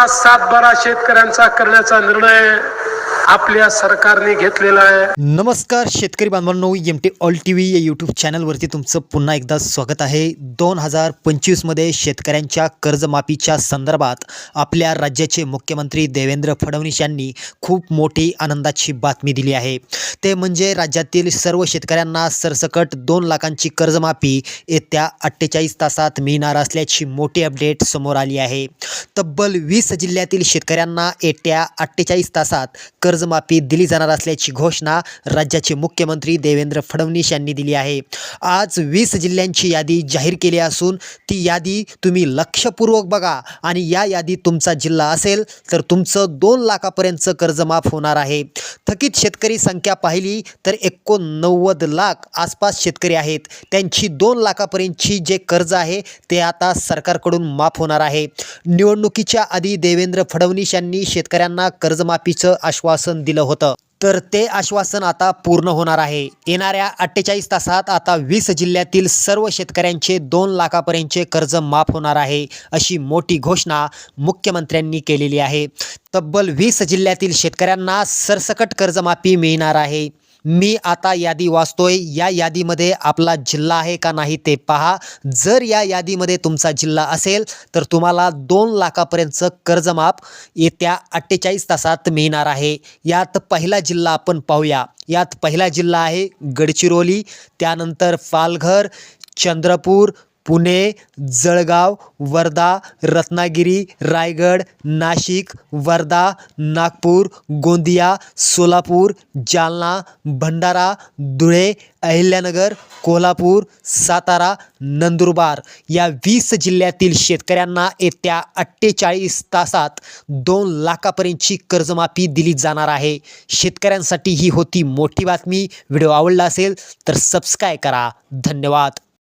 पुन्हा सातबारा शेतकऱ्यांचा करण्याचा निर्णय आपल्या सरकारने घेतलेला आहे. नमस्कार शेतकरी बांधवांनो M T all T V या यूट्यूब चॅनलवरती तुमचं पुन्हा एकदा स्वागत आहे. दोन हजार पंचवीसमध्ये शेतकऱ्यांच्या कर्जमाफीच्या संदर्भात आपल्या राज्याचे मुख्यमंत्री देवेंद्र फडणवीस यांनी खूप मोठी आनंदाची बातमी दिली आहे. ते म्हणजे राज्यातील सर्व शेतकऱ्यांना सरसकट दोन लाखांची कर्जमाफी येत्या अठ्ठेचाळीस तासात मिळणार असल्याची मोठी अपडेट समोर आली आहे. तब्बल वीस जिल्ह्यातील शेतकऱ्यांना येत्या अठ्ठेचाळीस तासात कर्जमाफी दिली जाणार असल्याची घोषणा राज्याचे मुख्यमंत्री देवेंद्र फडणवीस यांनी दिली आहे. आज वीस जिल्ह्यांची यादी जाहीर केली असून ती यादी तुम्ही लक्षपूर्वक बघा आणि या यादीत तुमचा जिल्हा असेल तर तुमचं दोन लाखापर्यंतचं कर्जमाफ होणार आहे. थकीत शेतकरी संख्या पाहिली तर एकोणनव्वद लाख आसपास शेतकरी आहेत. त्यांची दोन लाखापर्यंतची जे कर्ज आहे ते आता सरकारकडून माफ होणार आहे. निवडणुकीच्या आधी देवेंद्र फडणवीस यांनी शेतकऱ्यांना कर्जमाफीचं आश्वासन दिलं होतं. तर ते आश्वासन आता पूर्ण होणार आहे. येणाऱ्या अठ्ठेचाळीस तासात आता वीस जिल्ह्यातील सर्व शेतकऱ्यांचे दोन लाखापर्यंतचे कर्ज माफ होणार आहे अशी मोठी घोषणा मुख्यमंत्र्यांनी केलेली आहे. तब्बल वीस जिल्ह्यातील शेतकऱ्यांना सरसकट कर्जमाफी मिळणार आहे. मी आता यादी वाचतोय. या यादीमध्ये आपला जिल्हा आहे का नाही ते पहा. जर या यादीमध्ये तुमचा जिल्हा असेल तर तुम्हाला दोन लाखापर्यंतचं कर्जमाफ येत्या अठ्ठेचाळीस तासात मिळणार आहे. यात पहिला जिल्हा आपण पाहूया. यात पहिला जिल्हा आहे गडचिरोली. त्यानंतर पालघर चंद्रपूर पुणे जळगाव वर्धा रत्नागिरी रायगड नाशिक वर्धा नागपूर गोंदिया सोलापूर जालना भंडारा धुळे अहिल्यानगर कोल्हापूर सातारा नंदुरबार. या वीस जिल्ह्यातील शेतकऱ्यांना येत्या अठ्ठेचाळीस तासात दोन लाखापर्यंतची कर्जमाफी दिली जाणार आहे. शेतकऱ्यांसाठी ही होती मोठी बातमी. व्हिडिओ आवडला असेल तर सबस्क्राईब करा. धन्यवाद.